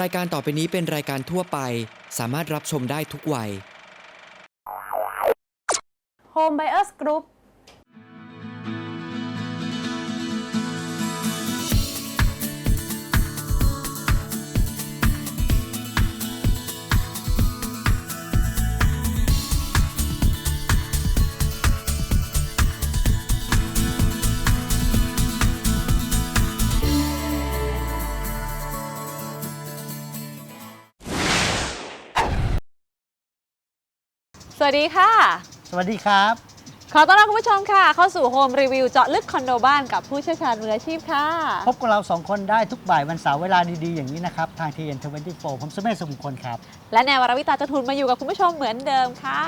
รายการต่อไปนี้เป็นรายการทั่วไป สามารถรับชมได้ทุกวัย Home Buyers Group วัสดีค่ะ สวัสดีครับ ขอต้อนรับคุณผู้ชมค่ะ เข้าสู่ Home Review เจาะลึกคอนโดบ้านกับผู้เชี่ยวชาญมืออาชีพค่ะ พบกับเราสองคนได้ทุกบ่ายวันเสาร์เวลาดี ๆ อย่างนี้นะครับ ทาง TN24 ผมสุเมธสุขุมพลครับ และแนววรวิตาจะทุนมาอยู่กับคุณผู้ชมเหมือนเดิมค่ะ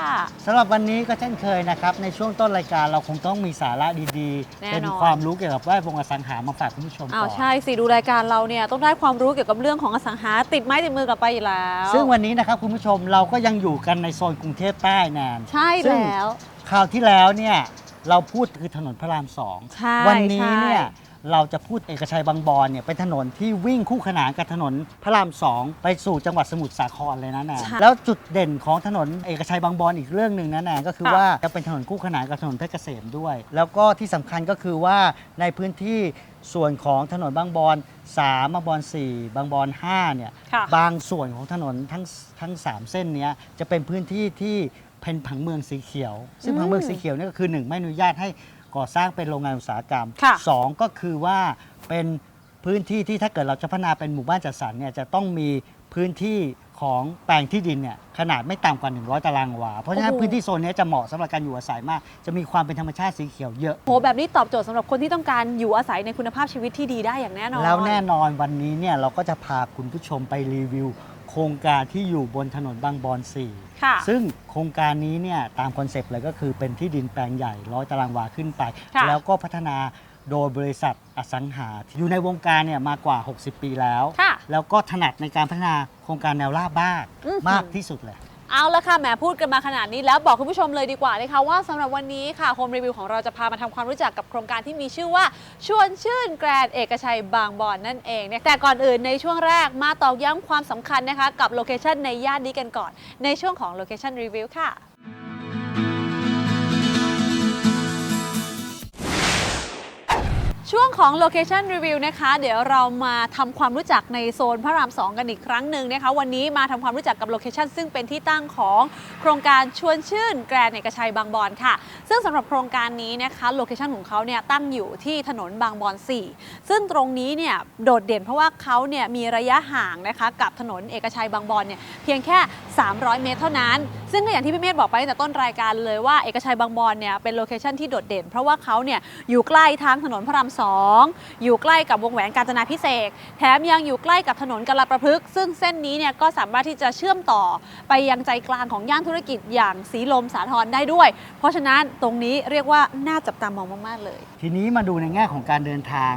สำหรับวันนี้ก็เช่นเคยนะครับ ในช่วงต้นรายการเราคงต้องมีสาระดีๆแน่นอน เป็นความรู้เกี่ยวกับแวดวงอสังหามาฝากคุณผู้ชมอ้าวก่อนใช่สิดูรายการเราเนี่ยต้องได้ความรู้เกี่ยวกับเรื่องของอสังหาติดไม้ติดมือกลับไปอยู่แล้วซึ่งวันนี้นะครับคุณผู้ชมเราก็ยังอยู่กันในโซนกรุงเทพใต้แนน ใช่ซึ่งแล้ว คราวที่แล้วเนี่ยเราพูดคือถนนพระรามสองใช่วันี้เนี่ยใช่ เราจะพูดเอกชัยบางบอนเนี่ยเป็นถนนที่วิ่งคู่ขนานกับถนนพระรามสองไปสู่จังหวัดสมุทรสาครเลยนะแนนใช่แล้วจุดเด่นของถนนเอกชัยบางบอนอีกเรื่องหนึ่งนะแนนก็คือค่ะ ว่าจะเป็นถนนคู่ขนานกับถนนเพชรเกษมด้วย แล้วก็ที่สำคัญก็คือว่าในพื้นที่ส่วนของถนนบางบอน3บางบอน4บางบอน5เนี่ย ค่ะ บางส่วนของถนนทั้งทั้งสามเส้นเนี้ยจะเป็นพื้นที่ที่ เป็นผังเมืองสีเขียว ซึ่งอืมผังเมืองสีเขียวเนี่ยก็คือหนึ่งไม่อนุญาตให้ก่อสร้างเป็นโรงงานอุตสาหกรรม ค่ะสองก็คือว่าเป็นพื้นที่ที่ถ้าเกิดเราจะพัฒนาเป็นหมู่บ้านจัดสรรเนี่ยจะต้องมีพื้นที่ของแปลงที่ดินเนี่ยขนาดไม่ต่ำกว่า 100 ตารางวา เพราะฉะนั้นโอ้โหพื้นที่โซนเนี้ยจะเหมาะสำหรับการอยู่อาศัยมาก จะมีความเป็นธรรมชาติสีเขียวเยอะ โหแบบนี้ตอบโจทย์สำหรับคนที่ต้องการอยู่อาศัยในคุณภาพชีวิตที่ดีได้อย่างแน่นอน แล้วแน่นอนวันนี้เนี่ยเราก็จะพาคุณผู้ชมไปรีวิว โครงการที่อยู่บนถนนบางบอน4ค่ะซึ่งโครงการนี้เนี่ยตามคอนเซปต์เลยก็คือเป็นที่ดินแปลงใหญ่ร้อยตารางวาขึ้นไป ค่ะ แล้วก็พัฒนาโดยบริษัทอสังหา อยู่ในวงการเนี่ยมากว่า 60 ปีแล้ว ค่ะ แล้วก็ถนัดในการพัฒนาโครงการแนวราบบ้านอื้อหือ มากที่สุดเลย เอาละค่ะแหมพูดกันมาขนาดนี้แล้วบอกคุณผู้ชมเลยดีกว่านะคะว่าสำหรับวันนี้ค่ะโฮมรีวิวของเราจะพามาทำความรู้จักกับโครงการที่มีชื่อว่าชวนชื่นแกรนด์เอกชัยบางบอนนั่นเองเนี่ยแต่ก่อนอื่นในช่วงแรกมาตอกย้ำความสำคัญนะคะกับโลเคชันในย่านนี้กันก่อน ในช่วงของโลเคชันรีวิวค่ะ วงของ Location Review นะคะ เดี๋ยวเรามาทำความรู้จักในโซนพระราม 2 กันอีกครั้งหนึ่งนะคะ วันนี้มาทำความรู้จักกับโลเคชันซึ่งเป็นที่ตั้งของโครงการชวนชื่นแกรนเอกชัยบางบอนค่ะ ซึ่งสำหรับโครงการนี้นะคะโลเคชันของเขาเนี่ยตั้งอยู่ที่ถนนบางบอน 4 ซึ่งตรงนี้เนี่ยโดดเด่นเพราะว่าเขาเนี่ยมีระยะห่างนะคะกับถนนเอกชัยบางบอนเนี่ยเพียงแค่ 300 เมตรเท่านั้น ซึ่งก็อย่างที่พี่เมธบอกไปตั้งแต่ต้นรายการเลยว่าเอกชัยบางบอนเนี่ยเป็นโลเคชันที่โดดเด่นเพราะว่าเขาเนี่ยอยู่ใกล้ทางถนนพระรามสองอยู่ใกล้กับวงแหวนกาญจนาพิเศษกแถมยังอยู่ใกล้กับถนนกาลาประพฤกษ์ซึ่งเส้นนี้เนี่ยก็สามารถที่จะเชื่อมต่อไปยังใจกลางของย่านธุรกิจอย่างสีลมสาทรได้ด้วย เพราะฉะนั้นตรงนี้เรียกว่าน่าจับตามองมากๆเลย ทีนี้มาดูในแง่ของการเดินทาง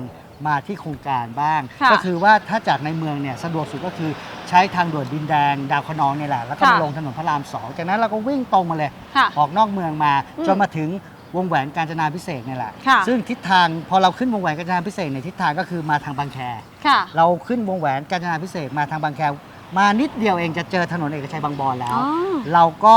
มาที่โครงการบ้าง ค่ะก็คือว่าถ้าจากในเมืองเนี่ยสะดวกสุดก็คือใช้ทางด่วนดินแดง ดาวคะนองเนี่ยแหละแล้วก็มาค่ะ ลงถนนพระรามสองจากนั้นเราก็วิ่งตรงมาเลย ค่ะ ออกนอกเมืองมา อืมจนมาถึง วงแหวนกาญจนาพิเศษกเนี่ยแหละ ค่ะซึ่งทิศทางพอเราขึ้นวงแหวนกาญจนาพิเศษกในยทิศทางก็คือมาทางบางแค ค่ะ เราขึ้นวงแหวนกาญจนาพิเศษกมาทางบางแค มานิดเดียวเองจะเจอถนนเอกชัยบางบอนแล้ว อ๋อเราก็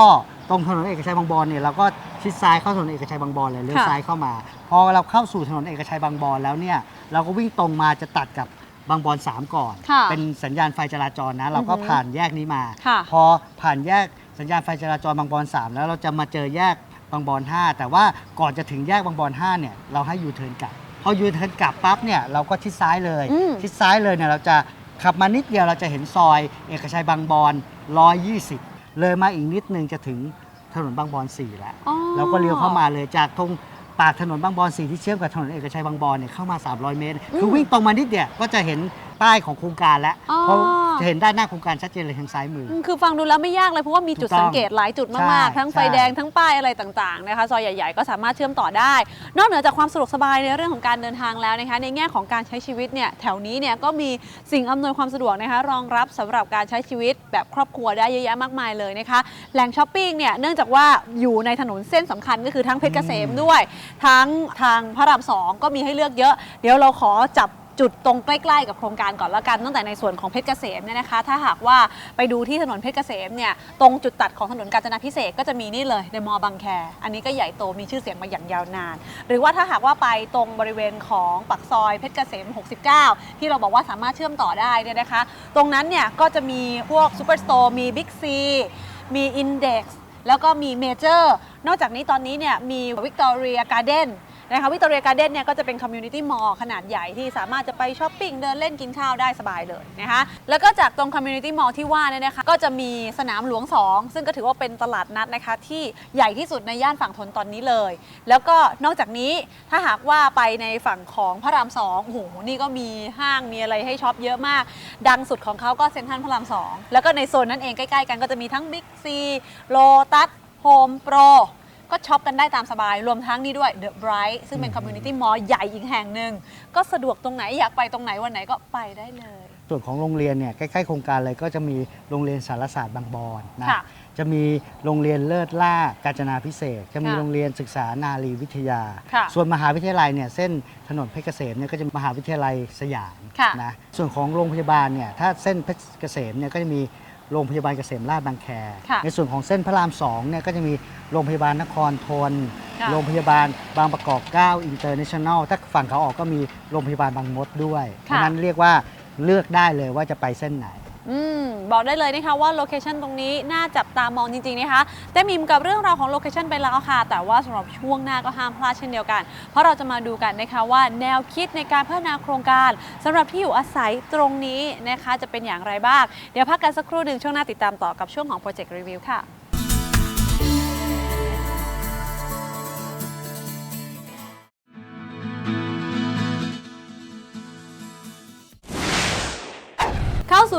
ตรงถนนเอกชัยบางบอนเนี่ยเราก็ชิดซ้ายเข้าถนนเอกชัยบางบอนเลยเลี้ยวค่ะ ซ้ายเข้ามา พอเราเข้าสู่ถนนเอกชัยบางบอนแล้วเนี่ยเราก็วิ่งตรงมาจะตัดกับบางบอน3ก่อน ค่ะเป็นสัญญาณไฟจราจรนะ เราก็อือฮึผ่านแยกนี้มา ค่ะ พอผ่านแยกสัญญาณไฟจราจรบางบอน3แล้วเราจะมาเจอแยก บางบอน5 แต่ว่าก่อนจะถึงแยกบางบอน5เนี่ยเราให้ยูเทิร์นกลับ พอยูเทิร์นกลับปั๊บเนี่ยเราก็ชิดซ้ายเลยอืม ชิดซ้ายเลยเนี่ยเราจะขับมานิดเดียวเราจะเห็นซอย เอกชัยบางบอน 120 เลยมาอีกนิดนึงจะถึงถนนบางบอน4แล้ว อ๋อ เราก็เลี้ยวเข้ามาเลยจากตรงปากถนนบางบอน4ที่เชื่อมกับถนนเอกชัยบางบอนเนี่ยเข้ามา 300 เมตร คือวิ่งตรงมานิดเดียวก็จะเห็น ป้ายของโครงการแล้วอ๋อ เพราะจะเห็นด้านหน้าโครงการชัดเจนเลยทางซ้ายมือ อืมคือฟังดูแล้วไม่ยากเลยเพราะว่ามีจุดถูกต้องสังเกตหลายจุดมากใช่ๆทั้งไฟใช่ แดงทั้งป้ายอะไรต่างๆนะคะซอยใหญ่ๆ ก็สามารถเชื่อมต่อได้ นอกเหนือจากความสะดวกสบายในเรื่องของการเดินทางแล้วนะคะในแง่ของการใช้ชีวิตเนี่ยแถวนี้เนี่ยก็มีสิ่งอำนวยความสะดวกนะคะรองรับสำหรับการใช้ชีวิตแบบครอบครัวได้เยอะแยะมากมายเลยนะคะแหล่งช้อปปิ้งเนี่ยเนื่องจากว่าอยู่ในถนนเส้นสำคัญก็คือทั้งเพชรเกษมด้วย ทั้งทางพระรามสองก็มีให้เลือกเยอะ เดี๋ยวเราขอจับ จุดตรงใกล้ๆกับโครงการก่อนละกัน ตั้งแต่ในส่วนของเพชรเกษมเนี่ยนะคะ ถ้าหากว่าไปดูที่ถนนเพชรเกษมเนี่ยตรงจุดตัดของถนนกาญจนาพิเศษกก็จะมีนี่เลยในมอบางแค อันนี้ก็ใหญ่โตมีชื่อเสียงมาอย่างยาวนาน หรือว่าถ้าหากว่าไปตรงบริเวณของปักซอยเพชรเกษม 69 ที่เราบอกว่าสามารถเชื่อมต่อได้เนี่ยนะคะ ตรงนั้นเนี่ยก็จะมีพวกซูเปอร์สโตร์มีบิ๊กซีมีอินเด็กซ์แล้วก็มีเมเจอร์นอกจากนี้ตอนนี้เนี่ยมีวิกตอเรียการ์เด้น นะคะวิกตอเรียการ์เด้นเนี่ยก็จะเป็นคอมมูนิตี้มอลล์ขนาดใหญ่ที่สามารถจะไปช้อปปิ้งเดินเล่นกินข้าวได้สบายเลยนะคะแล้วก็จากตรงคอมมูนิตี้มอลล์ที่ว่าเนี่ยนะคะก็จะมีสนามหลวง 2 ซึ่งก็ถือว่าเป็นตลาดนัดนะคะที่ใหญ่ที่สุดในย่านฝั่งทนตอนนี้เลย แล้วก็นอกจากนี้ถ้าหากว่าไปในฝั่งของพระรามสองโอ้โหนี่ก็มีห้างมีอะไรให้ช็อปเยอะมาก ดังสุดของเขาก็เซ็นทรัลพระรามสองแล้วก็ในโซนนั้นเองใกล้ๆกันก็จะมีทั้งบิ๊กซีโลตัสโฮมโปร ก็ช็อปกันได้ตามสบาย รวมทั้งนี้ด้วย The Bright ซึ่งเป็นคอมมูนิตี้มอลล์ใหญ่อีกแห่งหนึ่ง ก็สะดวกตรงไหนอยากไปตรงไหนวันไหนก็ไปได้เลย ส่วนของโรงเรียนเนี่ยใกล้ๆโครงการเลยก็จะมีโรงเรียนสารศาสตร์บางบอนนะค่ะจะมีโรงเรียนเลิศล่ากาญจนาพิเศษกจะมีค่ะโรงเรียนศึกษานารีวิทยา ค่ะส่วนมหาวิทยาลัยเนี่ยเส้นถนนเพชรเกษมเนี่ยก็จะมหาวิทยาลัยสยามค่ะ นะส่วนของโรงพยาบาลเนี่ยถ้าเส้นเพชรเกษมเนี่ยก็จะมี โรงพยาบาลเกษมราชบางแค ค่ะในส่วนของเส้นพระรามสองเนี่ยก็จะมีโรงพยาบาลนครทน ค่ะ โรงพยาบาลบางประกอบ9 International ถ้าฝั่งเขาออกก็มีโรงพยาบาลบางมดด้วยเพราะฉะนั้นเรียกว่าเลือกได้เลยว่าจะไปเส้นไหน อืมบอกได้เลยนะคะว่าโลเคชันตรงนี้น่าจับตามองจริงๆนะคะแต่มิมกับเรื่องราวของโลเคชันไปแล้วค่ะ แต่ว่าสำหรับช่วงหน้าก็ห้ามพลาดเช่นเดียวกัน เพราะเราจะมาดูกันนะคะว่าแนวคิดในการพัฒนาโครงการสำหรับที่อยู่อาศัยตรงนี้นะคะ จะเป็นอย่างไรบ้าง เดี๋ยวพักกันสักครู่หนึ่งช่วงหน้าติดตามต่อกับช่วงของ Project Review ค่ะ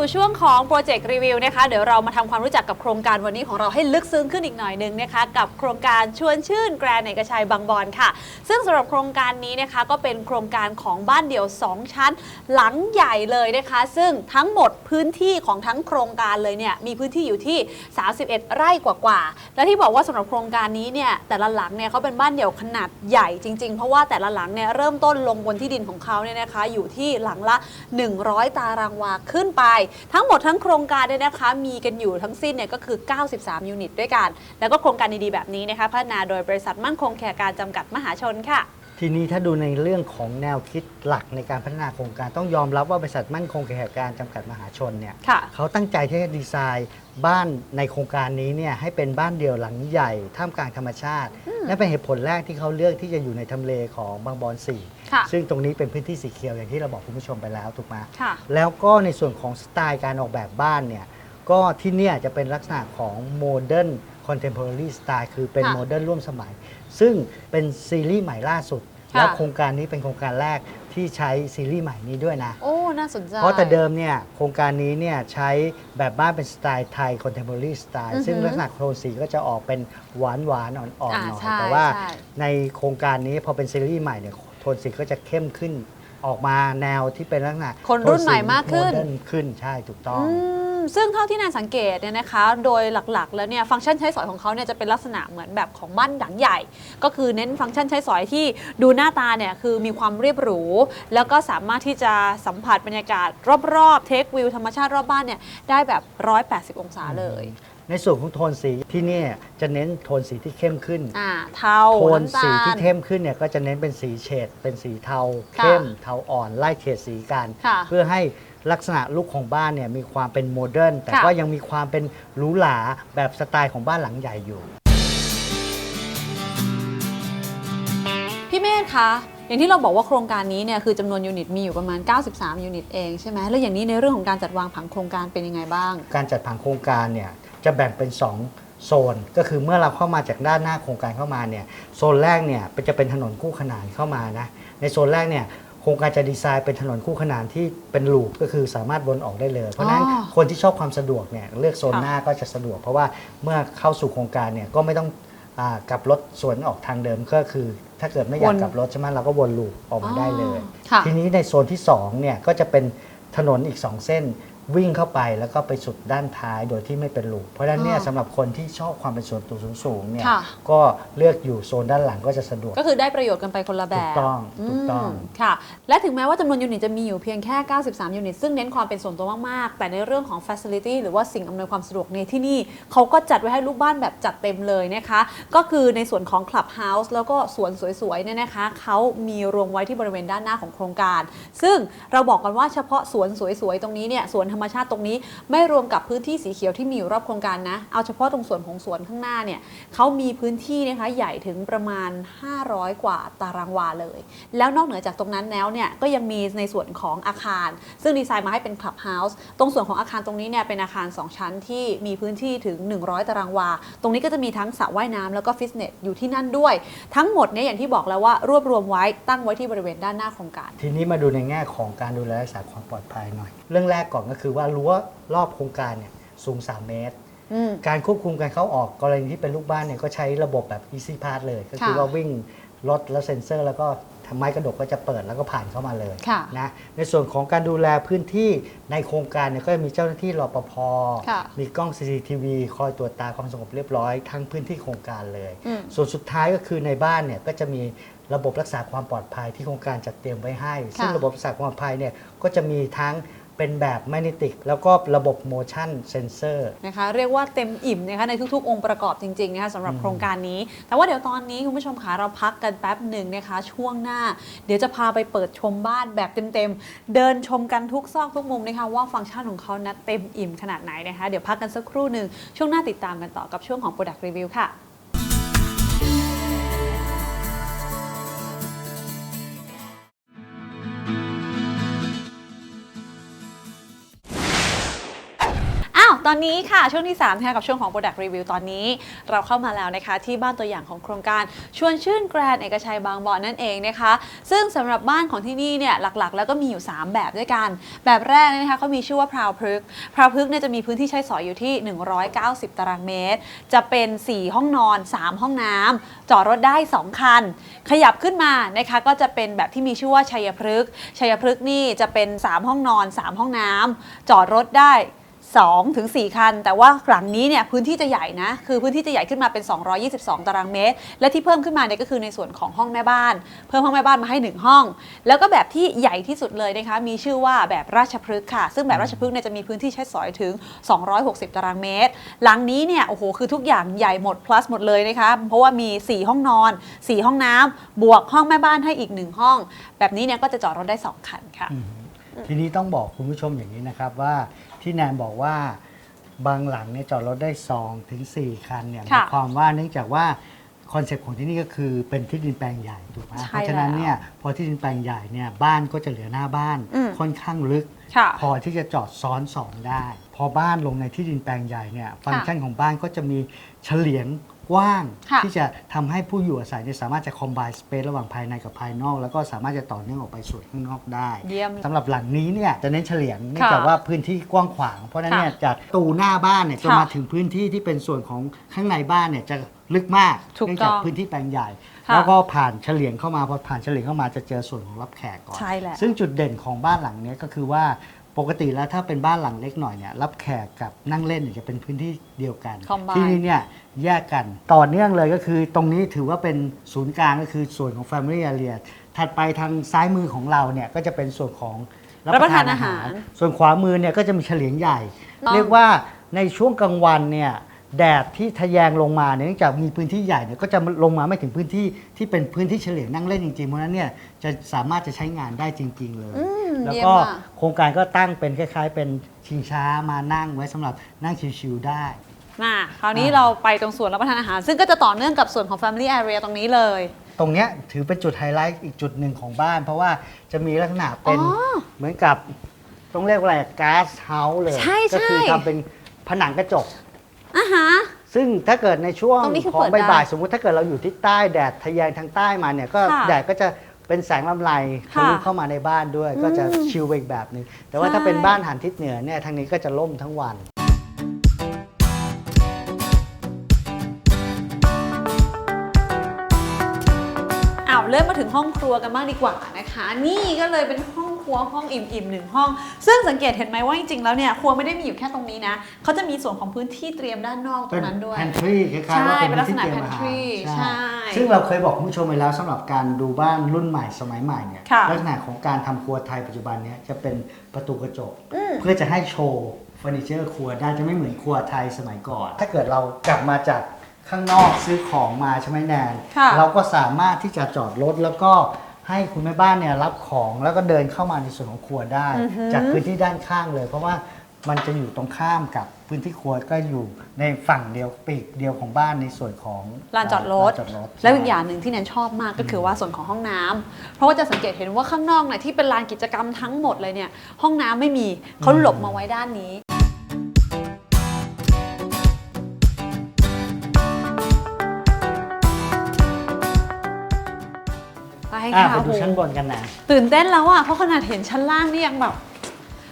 สู่ช่วงของ Project Review นะคะ เดี๋ยวเรามาทำความรู้จักกับโครงการวันนี้ของเราให้ลึกซึ้งขึ้นอีกหน่อยหนึงนะคะ กับโครงการชวนชื่นแกรนเอกชัยบางบอนค่ะ ซึ่งสำหรับโครงการนี้นะคะก็เป็นโครงการของบ้านเดี่ยว 2 ชั้น หลังใหญ่เลยนะคะ ซึ่งทั้งหมดพื้นที่ของทั้งโครงการเลยเนี่ยมีพื้นที่อยู่ที่ 31 ไร่กว่าๆและที่บอกว่าสำหรับโครงการนี้เนี่ยแต่ละหลังเนี่ยเขาเป็นบ้านเดี่ยวขนาดใหญ่จริงๆ เพราะว่าแต่ละหลังเนี่ยเริ่มต้นลงบนที่ดินของเขาเนี่ยนะคะอยู่ที่หลังละ 100 ตารางวาขึ้นไปทั้งหมดทั้งโครงการเนี่ยนะคะมีกันอยู่ทั้งสิ้นเนี่ยก็คือ 93 ยูนิตด้วยกัน แล้วก็โครงการดีๆแบบนี้นะคะพัฒนาโดยบริษัทมั่นคงแขกการจำกัดมหาชนค่ะ ทีนี้ถ้าดูในเรื่องของแนวคิดหลักในการพัฒนาโครงการต้องยอมรับว่าบริษัทมั่นคงแก่การจำกัดมหาชนเนี่ยค่ะ เขาตั้งใจที่จะดีไซน์บ้านในโครงการนี้เนี่ยให้เป็นบ้านเดี่ยวหลังใหญ่ท่ามกลางธรรมชาติ และเป็นเหตุผลแรกที่เขาเลือกที่จะอยู่ในทำเลของบางบอนสี่ ค่ะซึ่งตรงนี้เป็นพื้นที่สีเขียวอย่างที่เราบอกคุณผู้ชมไปแล้วถูกไหมค่ะแล้วก็ในส่วนของสไตล์การออกแบบบ้านเนี่ยก็ที่เนี่ยจะเป็นลักษณะของโมเดิร์นคอนเทมพอร์รี่สไตล์คือเป็นค่ะโมเดิร์นร่วมสมัย ซึ่งเป็นซีรีส์ใหม่ล่าสุด ค่ะ แล้วโครงการนี้เป็นโครงการแรกที่ใช้ซีรีส์ใหม่นี้ด้วยนะ โอ้ น่าสนใจ เพราะแต่เดิมเนี่ยโครงการนี้เนี่ยใช้แบบบ้านเป็นสไตล์ไทยคอนเทมพอร์รี่สไตอือล์หือซึ่งลักษณะโทนสีก็จะออกเป็นหวานหวานๆอ่อนๆอ่าหน่อยใช่แต่ว่าใช่ในโครงการนี้พอเป็นซีรีส์ใหม่เนี่ยโทนสีก็จะเข้มขึ้น ออกมาแนวที่เป็นลักษณะคนรุ่นใหม่มากขึ้นโมเดิร์ขึ้นใช่ถูกต้อง อืมซึ่งเท่าที่นายสังเกตเนี่ยนะคะ โดยหลักๆ แล้วเนี่ยฟังก์ชันใช้สอยของเขาเนี่ยจะเป็นลักษณะเหมือนแบบของบ้านหลังใหญ่ ก็คือเน้นฟังก์ชันใช้สอยที่ดูหน้าตาเนี่ยคือมีความเรียบหรู แล้วก็สามารถที่จะสัมผัสบรรยากาศรอบๆเทควิวธรรมชาติรอบบ้านเนี่ยได้แบบ 180 องศาเลย ในส่วนของโทนสีที่เนี่ยจะเน้นโทนสีที่เข้มขึ้น อ่าเทาโทนน้ำตาสีที่ลเข้มขึ้นเนี่ยก็จะเน้นเป็นสีเฉดเป็นสีเทา ค่ะเข้มเทาอ่อนไล่เฉดสีกัน ค่ะเพื่อให้ลักษณะลุคของบ้านเนี่ยมีความเป็นโมเดิร์นแต่ค่ะ ก็ยังมีความเป็นหรูหราแบบสไตล์ของบ้านหลังใหญ่อยู่ พี่เมธคะ อย่างที่เราบอกว่าโครงการนี้เนี่ยคือจำนวนยูนิตมีอยู่ประมาณ 93 ยูนิตเองใช่ไหมแล้วอย่างนี้ในเรื่องของการจัดวางผังโครงการเป็นยังไงบ้าง การจัดผังโครงการเนี่ยจะแบ่งเป็น 2 โซน ก็คือเมื่อเราเข้ามาจากด้านหน้าโครงการเข้ามาเนี่ยโซนแรกเนี่ยจะเป็นถนนคู่ขนานเข้ามานะในโซนแรกเนี่ยโครงการจะดีไซน์เป็นถนนคู่ขนานที่เป็นลูปก็คือสามารถวนออกได้เลย เพราะฉะนั้นอ๋อคนที่ชอบความสะดวกเนี่ยเลือกโซนค่ะหน้าก็จะสะดวก เพราะว่าเมื่อเข้าสู่โครงการเนี่ยก็ไม่ต้องอากลับรถสวนออกทางเดิมก็คือ ถ้าเกิดไม่อยากกลับรถใช่ไหมเราก็วนลูปออกมาได้เลยค่ะทีนี้ในโซนที่2เนี่ยก็จะเป็นถนนอีก 2 เส้น วิ่งเข้าไปแล้วก็ไปสุดด้านท้ายโดยที่ไม่เป็นลูปเพราะฉะนั้นเนี่ยอ๋อสำหรับคนที่ชอบความเป็นส่วนตัวสูงๆเนี่ยค่ะ ก็เลือกอยู่โซนด้านหลังก็จะสะดวก ก็คือได้ประโยชน์กันไปคนละแบบถูกต้องถูกต้อง มค่ะ และถึงแม้ว่าจำนวนยูนิตจะมีอยู่เพียงแค่ 93 ยูนิต ซึ่งเน้นความเป็นส่วนตัวมากๆ แต่ในเรื่องของ Facility หรือว่าสิ่งอำนวยความสะดวกในที่นี่ เขาก็จัดไว้ให้ลูกบ้านแบบจัดเต็มเลยนะคะ ก็คือในส่วนของ Clubhouse แล้วก็สวนสวยๆเนี่ยนะคะ เขามีรวมไว้ที่บริเวณด้านหน้าของโครงการ ซึ่งเราบอกกันว่าเฉพาะสวนสวยๆตรงนี้เนี่ยสวนธรรมชาติตรงนี้ ไม่รวมกับพื้นที่สีเขียวที่มีอยู่รอบโครงการนะ เอาเฉพาะตรงส่วนของสวนข้างหน้าเนี่ยเขามีพื้นที่นะคะใหญ่ถึงประมาณ 500 กว่าตารางวาเลย แล้วนอกเหนือจากตรงนั้นแล้วเนี่ยก็ยังมีในส่วนของอาคาร ซึ่งดีไซน์มาให้เป็นคลับเฮาส์ตรงส่วนของอาคารตรงนี้เนี่ยเป็นอาคาร 2 ชั้นที่มีพื้นที่ถึง 100 ตารางวา ตรงนี้ก็จะมีทั้งสระว่ายน้ำแล้วก็ฟิตเนสอยู่ที่นั่นด้วย ทั้งหมดเนี่ยอย่างที่บอกแล้วว่ารวบรวมไว้ตั้งไว้ที่บริเวณด้านหน้าโครงการ ทีนี้มาดูในแง่ของการดูแลรักษาความปลอดภัยหน่อยเรื่องแรกก่อนก็คือว่ารั้วรอบโครงการเนี่ยสูง 3 เมตร อืม การควบคุมการเข้าออกกรณีที่เป็นลูกบ้านเนี่ยก็ใช้ระบบแบบ easy pass เลย ก็คือค่ะว่าวิ่งรถแล้วเซ็นเซอร์ แล้วก็ทำไม้กระดกก็จะเปิดแล้วก็ผ่านเข้ามาเลยค่ะนะในส่วนของการดูแลพื้นที่ในโครงการเนี่ยก็จะมีเจ้าหน้าที่รปภค่ะ มีกล้อง CCTV คอยตรวจตาความสงบเรียบร้อยทั้งพื้นที่โครงการเลย อืม ส่วนสุดท้ายก็คือในบ้านเนี่ยก็จะมีระบบรักษาความปลอดภัยที่โครงการจัดเตรียมไว้ให้ ซึ่งระบบรักษาความปลอดภัยเนี่ยก็จะมีทั้ง เป็นแบบแมกเนติก แล้วก็ระบบ motion sensor นะคะเรียกว่าเต็มอิ่มนะคะในทุกๆ องค์ประกอบจริงๆนะคะสำหรับโครงการนี้ แต่ว่าเดี๋ยวตอนนี้คุณผู้ชมคะเราพักกันแป๊บหนึ่งนะคะ ช่วงหน้า เดี๋ยวจะพาไปเปิดชมบ้านแบบเต็มๆ เดินชมกันทุกซอกทุกมุมนะคะว่าฟังก์ชันของเขานะเต็มอิ่มขนาดไหนนะคะเดี๋ยวพักกันสักครู่หนึ่งช่วงหน้าติดตามกันต่อกับช่วงของ Product Review ค่ะ ตอนนี้ค่ะช่วงที่3นะคะกับช่วงของ Product Review ตอนนี้ เราเข้ามาแล้วนะคะที่บ้านตัวอย่างของโครงการชวนชื่นแกรนด์เอกชัยบางบ่อนนั่นเองนะคะ ซึ่งสำหรับบ้านของที่นี่เนี่ยหลักๆ แล้วก็มีอยู่ 3 แบบด้วยกัน แบบแรกนะคะเขามีชื่อว่าพราวพฤกษ์พราวพฤกษ์เนี่ยจะมีพื้นที่ใช้สอยอยู่ที่ 190 ตารางเมตร จะเป็น 4 ห้องนอน 3 ห้องน้ำจอดรถได้ 2 คัน ขยับขึ้นมานะคะก็จะเป็นแบบที่มีชื่อว่าชัยพฤกษ์ชัยพฤกษ์นี่จะเป็น 3 ห้องนอน 3 ห้องน้ำจอดรถได้ 2ถึง4คัน แต่ว่าหลังนี้เนี่ยพื้นที่จะใหญ่นะ คือพื้นที่จะใหญ่ขึ้นมาเป็น 222 ตารางเมตร และที่เพิ่มขึ้นมาเนี่ยก็คือในส่วนของห้องแม่บ้าน เพิ่มห้องแม่บ้านมาให้ 1 ห้อง แล้วก็แบบที่ใหญ่ที่สุดเลยนะคะ มีชื่อว่าแบบราชพฤกษ์ค่ะ ซึ่งแบบราชพฤกษ์เนี่ยจะมีพื้นที่ใช้สอยถึง 260 ตารางเมตร หลังนี้เนี่ย โอ้โห คือทุกอย่างใหญ่หมด plus หมดเลยนะคะ เพราะว่ามี 4 ห้องนอน 4 ห้องน้ำบวกห้องแม่บ้านให้อีก 1 ห้อง แบบนี้เนี่ยก็จะจอดรถได้ 2 คันค่ะ ทีนี้ต้องบอกคุณผู้ชมอย่างนี้นะครับว่า ที่แนนบอกว่าบางหลังเนี่ยจอดรถได้2ถึง4คันเนี่ยหค่ะมายความว่าเนื่องจากว่าคอนเซ็ปต์ของที่นี่ก็คือเป็นที่ดินแปลงใหญ่ถูกไหมใช่เพราะฉะนั้นเนี่ยพอที่ดินแปลงใหญ่เนี่ยบ้านก็จะเหลือหน้าบ้านอืม ค่อนข้างลึก ค่ะ พอที่จะจอดซ้อนสองได้ พอบ้านลงในที่ดินแปลงใหญ่เนี่ยฟังก์ชันของบ้านก็จะมีเฉลียง กว้าง ค่ะ ที่จะทำให้ผู้อยู่อาศัยเนี่ยสามารถจะคอม b บ n สเปซระหว่างภายในกับภายนอก แล้วก็สามารถจะต่อเนื่องออกไปสู่ข้างนอกได้เยี่ยม สำหรับหลังนี้เนี่ยจะเน้นเฉลียงเนื่องจากว่าพื้นที่กว้างขวางเพราะฉะนั้นเนี่ยค่ะจากตูหน้าบ้านเนี่ยจนค่ะมาถึงพื้นที่ที่เป็นส่วนของข้างในบ้านเนี่ยจะลึกมากถูกเนื่องจากต้องพื้นที่แปลงใหญ่ ค่ะ แล้วก็ผ่านเฉลียงเข้ามาพอผ่านเฉลียงเข้ามาจะเจอส่วนของรับแขกก่อน ใช่แหละ ซึ่งจุดเด่นของบ้านหลังเนี้ยก็คือว่า ปกติแล้วถ้าเป็นบ้านหลังเล็กหน่อยเนี่ยรับแขกกับนั่งเล่นเนี่ยจะเป็นพื้นที่เดียวกัน Combine ที่นี่เนี่ยแยกกันต่อเนื่องเลยก็คือตรงนี้ถือว่าเป็นศูนย์กลางก็คือส่วนของ Family Area ถัดไปทางซ้ายมือของเราเนี่ยก็จะเป็นส่วนของรับประทานอาหาร ส่วนขวามือเนี่ยก็จะมีเฉลียงใหญ่ต้องเรียกว่าในช่วงกลางวันเนี่ย แดดที่ทะแยงลงมาเนี่ยเนื่องจากมีพื้นที่ใหญ่เนี่ยก็จะลงมาไม่ถึงพื้นที่ที่เป็นพื้นที่เฉลียงนั่งเล่นจริงๆเพราะฉะนั้นเนี่ยจะสามารถจะใช้งานได้จริง ๆ เลย อืมแล้วเยี่ยมก็มากโครงการก็ตั้งเป็นคล้าย ๆ เป็นชิงช้ามานั่งไว้สำหรับนั่งชิวๆได้ มาคราวนี้อ่า เราไปตรงส่วนรับประทานอาหาร ซึ่งก็จะต่อเนื่องกับส่วนของ Family Area ตรงนี้เลย ตรงเนี้ยถือเป็นจุดไฮไลท์อีกจุดหนึ่งของบ้าน เพราะว่าจะมีลักษณะเป็นอ๋อเหมือนกับต้องเรียกว่าอะไรก๊าซเฮาส์เลย ใช่ก็คือใช่ ทำเป็นผนังกระจก อะฮะ ซึ่งถ้าเกิดในช่วงตรงนี้คือของเปิดได้บ่ายๆสมมุติถ้าเกิดเราอยู่ที่ใต้แดดทะแยงทางใต้มาเนี่ยก็ค่ะแดดก็จะเป็นแสงลำไรทะลุค่ะเข้ามาในบ้านด้วย ก็จะอืมชิลไปอีกแบบหนึงแต่ว่าใช่ถ้าเป็นบ้านหันทิศเหนือเนี่ยทางนี้ก็จะล่มทั้งวัน อ้าวเริ่มมาถึงห้องครัวกันบ้างดีกว่านะคะ นี่ก็เลยเป็นห้อง คครัวห้องอิ่มๆหนึ่งห้อง ซึ่งสังเกตเห็นไหมว่าจริงๆแล้วเนี่ยครัวไม่ได้มีอยู่แค่ตรงนี้นะเขาจะมีส่วนของพื้นที่เตรียมด้านนอกตรงนั้นด้วยแพนทรีคล้ายๆว่าใช่เป็นเป็นลักษที่ณะเตรียมอาหาร pantry ใช่ ซึ่งเราเคยบอกคุณผู้ชมไปแล้วสำหรับการดูบ้านรุ่นใหม่สมัยใหม่เนี่ยค่ะลักษณะของการทำครัวไทยปัจจุบันเนี้จะเป็นประตูกระจกอืมเพื่อจะให้โชว์เฟอร์นิเจอร์ครัวได้จะไม่เหมือนครัวไทยสมัยก่อน ถ้าเกิดเรากลับมาจากข้างนอกซื้อของมาใช่ไหมแนนค่ะเราก็สามารถที่จะจอดรถแล้วก็ ให้คุณแม่บ้านเนี่ยรับของแล้วก็เดินเข้ามาในส่วนของครัวได้อือฮึจากพื้นที่ด้านข้างเลย เพราะว่ามันจะอยู่ตรงข้ามกับพื้นที่ครัวก็อยู่ในฝั่งเดียวปีกเดียวของบ้านในส่วนของลานจอดรถ ลานจอดรถแล้วอีกใช่อย่างหนึ่งที่แนนชอบมากก็คือว่าส่วนของห้องน้ำเพราะว่าจะสังเกตเห็นว่าข้างนอกเนี่ยที่เป็นลานกิจกรรมทั้งหมดเลยเนี่ยห้องน้ำไม่มีเขาหลบมาไว้ด้านนี้ อะค่ะไปดูโอ้โหชั้นบนกันนะ ตื่นเต้นแล้วอะเพราะขนาดเห็นชั้นล่างนี่ยังแบบ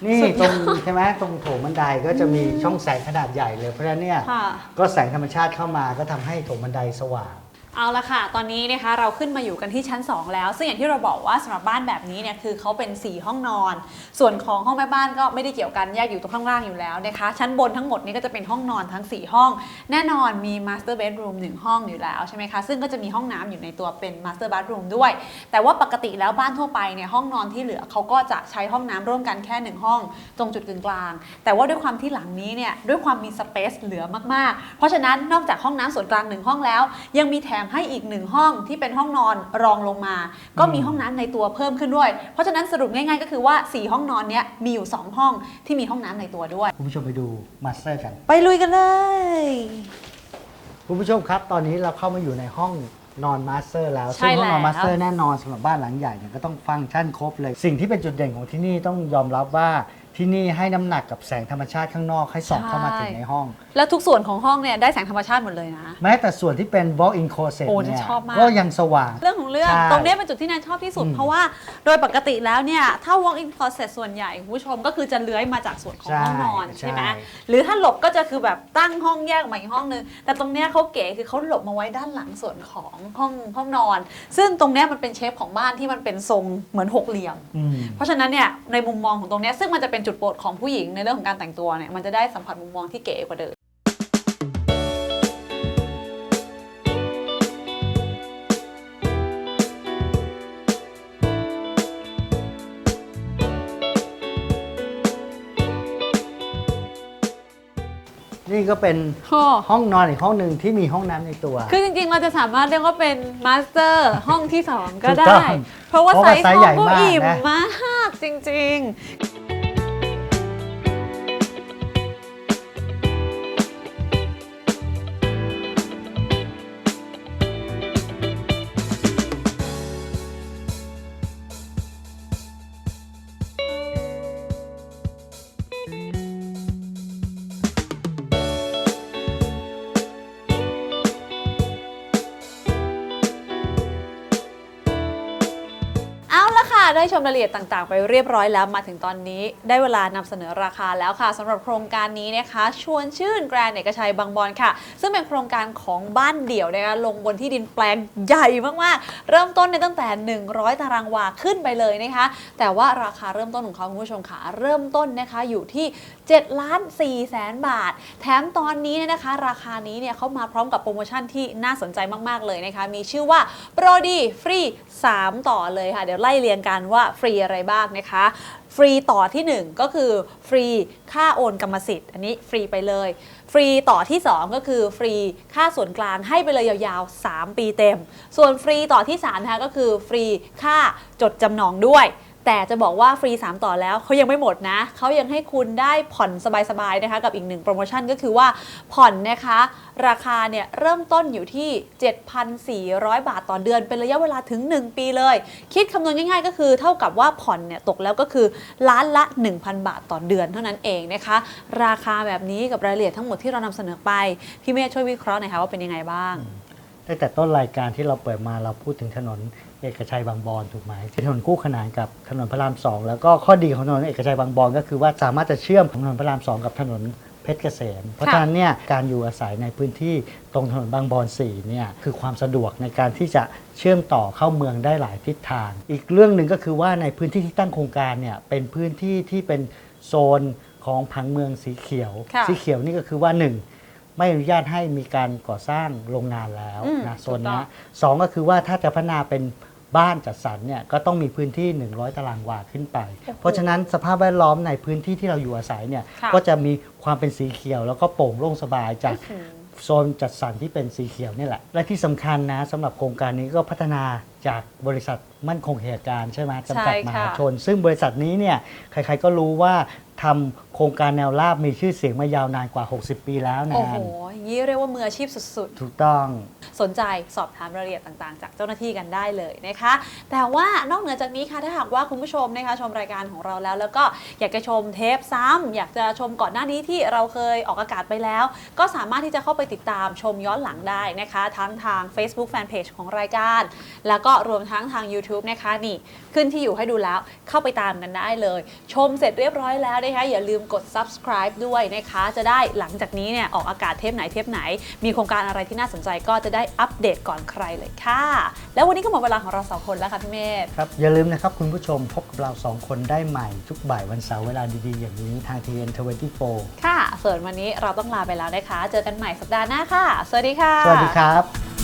นี่สุดตยรอดงใช่ไหมตรงโถงบันไดก็จะมีช่องแสงขนาดใหญ่เลยเพราะฉะนั้นเนี่ยค่ะ ก็แสงธรรมชาติเข้ามาก็ทำให้โถงบันไดสว่าง เอาละค่ะ ตอนนี้นะคะเราขึ้นมาอยู่กันที่ชั้น 2 แล้ว ซึ่งอย่างที่เราบอกว่าสำหรับบ้านแบบนี้เนี่ยคือเขาเป็น 4 ห้องนอน ส่วนของห้องแม่บ้านก็ไม่ได้เกี่ยวกันแยกอยู่ตรงข้างล่างอยู่แล้วนะคะ ชั้นบนทั้งหมดนี้ก็จะเป็นห้องนอนทั้ง 4 ห้อง แน่นอนมี master bedroom หนึ่งห้องอยู่แล้วใช่ไหมคะ ซึ่งก็จะมีห้องน้ำอยู่ในตัวเป็น master bathroom ด้วย แต่ว่าปกติแล้วบ้านทั่วไปเนี่ยห้องนอนที่เหลือเขาก็จะใช้ห้องน้ำร่วมกันแค่หนึ่งห้อง ตรงจุดกึ่งกลาง แต่ว่าด้วยความที่หลังนี้เนี่ยด้วยความมีสเปซเหลือมากๆ เพราะฉะนั้นนอกจากห้องน้ำส่วนกลางหนึ่งห้องแล้ว ยังมีแถมให้อีกหนึ่งห้องที่เป็นห้องนอนรองลงมา ก็มีห้องน้ำในตัวเพิ่มขึ้นด้วย เพราะฉะนั้นสรุปง่ายๆ ก็คือว่า 4 ห้องนอนเนี้ยมีอยู่ 2 ห้องที่มีห้องน้ำในตัวด้วย คุณผู้ชมไปดูมาสเตอร์กัน ไปลุยกันเลย คุณผู้ชมครับ ตอนนี้เราเข้ามาอยู่ในห้องนอนมาสเตอร์แล้วใช่ซึ่งห้องนอนแล้ว มาสเตอร์แน่นอนสำหรับบ้านหลังใหญ่เนี่ยก็ต้องฟังก์ชันครบเลย สิ่งที่เป็นจุดเด่นของที่นี่ต้องยอมรับว่า ที่นี่ให้น้ำหนักกับแสงธรรมชาติข้างนอกให้ส่องเข้ามาถึงในห้อง แล้วทุกส่วนของห้องเนี่ยได้แสงธรรมชาติหมดเลยนะ แม้แต่ส่วนที่เป็น walk-in closet โอ้เนี่ยชอบมาก ก็ยังสว่าง เรื่องของเรื่อง ใช่ตรงเนี้ยเป็นจุดที่แนนชอบที่สุด อืมเพราะว่าโดยปกติแล้วเนี่ย ถ้า walk in closet ส่วนใหญ่คุณผู้ชมก็คือจะเลื้อยมาจากส่วนของใช่ห้องนอนใช่ใช่ไหมหรือถ้าหลบก็จะคือแบบตั้งห้องแยกออกมาอีกห้องนึง แต่ตรงเนี้ยเขาเก๋คือเขาหลบมาไว้ด้านหลังส่วนของห้องห้องนอน ซึ่งตรงเนี้ยมันเป็นเชฟของบ้านที่มันเป็นทรงเหมือนหกเหลี่ยม อืม เพราะฉะนั้นเนี่ยในมุมมองของตรงเนี้ยซึ่งมันจะเป็นจุดโปรดของผู้หญิงในเรื่องของการแต่งตัวเนี่ยมันจะได้สัมผัสมุมมองที่เก๋กว่าเดิมนี่ก็เป็นข้อห้องนอนอีกห้องหนึ่งที่มีห้องน้ำในตัว คือจริงๆ เราจะสามารถเรียกว่าเป็นมาสเตอร์ห้องที่ 2 ก็ถูกได้ต้องเพราะว่าเพราะไซว่าส์ไซส์ห้ใหญ่องก็มากอิ่มนะมากจริง ๆ ได้ชมรายละเอียดต่างๆ ไปเรียบร้อยแล้วมาถึงตอนนี้ได้เวลานำเสนอราคาแล้วค่ะสำหรับโครงการนี้นะคะ ชวนชื่นแกรนเอกชัยบางบอนค่ะ ซึ่งเป็นโครงการของบ้านเดี่ยวนะคะลงบนที่ดินแปลงใหญ่มากๆ เริ่มต้นในตั้งแต่ 100 ตารางวาขึ้นไปเลยนะคะ แต่ว่าราคาเริ่มต้นของเขาคุณผู้ชมค่ะเริ่มต้นนะคะอยู่ที่7ล้าน4แสนบาท แถมตอนนี้เนี่ยนะคะ ราคานี้เนี่ยเขามาพร้อมกับโปรโมชั่นที่น่าสนใจมาก ๆ เลยนะคะ มีชื่อว่าโปรดีฟรี 3 ต่อเลยค่ะ เดี๋ยวไล่เรียงกันว่าฟรีอะไรบ้างนะคะฟรีต่อทีหนึ่1 ก็คือฟรีค่าโอนกรรมสิทธิ์ อันนี้ฟรีไปเลย ฟรีต่อที่ 2 ก็คือฟรีค่าส่วนกลางให้ไปเลยยาวๆ 3 ปีเต็ม ส่วนฟรีต่อที่3นะคะก็คือฟรีค่าจดจำนองด้วย แต่จะบอกว่าฟรี 3 ต่อแล้วเขายังไม่หมดนะ เขายังให้คุณได้ผ่อนสบายๆนะคะ กับอีกหนึ่งโปรโมชั่นก็คือว่าผ่อนนะคะ ราคาเนี่ยเริ่มต้นอยู่ที่ 7,400 บาทต่อเดือน เป็นระยะเวลาถึง 1 ปีเลย คิดคำนวณง่ายๆ ก็คือเท่ากับว่าผ่อนเนี่ยตกแล้วก็คือล้านละ 1,000 บาทต่อเดือนเท่านั้นเองนะคะ ราคาแบบนี้กับรายละเอียดทั้งหมดที่เรานำเสนอไปพี่เมธช่วยวิเคราะห์หน่อยค่ะว่าเป็นยังไงบ้างตั้งแต่ต้นรายการที่เราเปิดมาเราพูดถึงถนน เอกชัยบางบอนถูกไหมถนนคู่ขนานกับถนนพระรามสองแล้วก็ข้อดีของถนนเอกชัยบางบอนก็คือว่าสามารถจะเชื่อมถนนพระรามสองกับถนนเพชรเกษม เพราะฉะนั้นเนี่ยการอยู่อาศัยในพื้นที่ตรงถนนบางบอน4เนี่ยคือความสะดวกในการที่จะเชื่อมต่อเข้าเมืองได้หลายทิศทาง อีกเรื่องหนึ่งก็คือว่าในพื้นที่ที่ตั้งโครงการเนี่ยเป็นพื้นที่ที่เป็นโซนของผังเมืองสีเขียวค่ะสีเขียวนี่ก็คือว่าหนึ่งไม่อนุญาตให้มีการก่อสร้างโรงงานแล้วอืมนะโซนถูกต้อนี้งสองก็คือว่าถ้าจะพัฒนาเป็น บ้านจัดสรรเนี่ยก็ต้องมีพื้นที่ 100 ตารางวาขึ้นไป เพราะฉะนั้นสภาพแวดล้อมในพื้นที่ที่เราอยู่อาศัยเนี่ยค่ะ ก็จะมีความเป็นสีเขียว แล้วก็โปร่งโล่งสบายจากอืมโซนจัดสรรที่เป็นสีเขียวนี่แหละ และที่สำคัญนะสำหรับโครงการนี้ก็พัฒนาจากบริษัทมั่นคงเหตุการณ์ใช่ไหมจำกัดใช่มค่ะ หาชน ซึ่งบริษัทนี้เนี่ยใครๆก็รู้ว่าทำโครงการแนวราบมีชื่อเสียงมายาวนานกว่า 60 ปีแล้วนะโอ้โหอย่างนี้เรียกว่ามืออาชีพสุด ถูกต้อง ๆ สนใจสอบถามรายละเอียดต่างๆ จากเจ้าหน้าที่กันได้เลยนะคะ แต่ว่านอกเหนือจากนี้ค่ะถ้าหากว่าคุณผู้ชมนะคะชมรายการของเราแล้ว แล้วก็อยากจะชมเทปซ้ำอยากจะชมก่อนหน้านี้ที่เราเคยออกอากาศไปแล้ว ก็สามารถที่จะเข้าไปติดตามชมย้อนหลังได้นะคะ ทั้งทาง Facebook Fanpage ของรายการ แล้วก็รวมทั้งทาง YouTube นะคะนี่ ขึ้นที่อยู่ให้ดูแล้วเข้าไปตามกันได้เลย ชมเสร็จเรียบร้อยแล้วนะคะอย่าลืมกด subscribe ด้วยนะคะ จะได้หลังจากนี้เนี่ยออกอากาศเทปไหนเทปไหน มีโครงการอะไรที่น่าสนใจก็จะได้อัปเดตก่อนใครเลยค่ะ แล้ววันนี้ก็หมดเวลาของเราสองคนแล้วค่ะพี่เมธครับ อย่าลืมนะครับคุณผู้ชมพบกับเราสองคนได้ใหม่ทุกบ่ายวันเสาร์เวลาดีๆ อย่างนี้ทาง TN24 ค่ะ ส่วนวันนี้เราต้องลาไปแล้วนะคะ เจอกันใหม่สัปดาห์หน้าค่ะ สวัสดีค่ะ สวัสดีครับ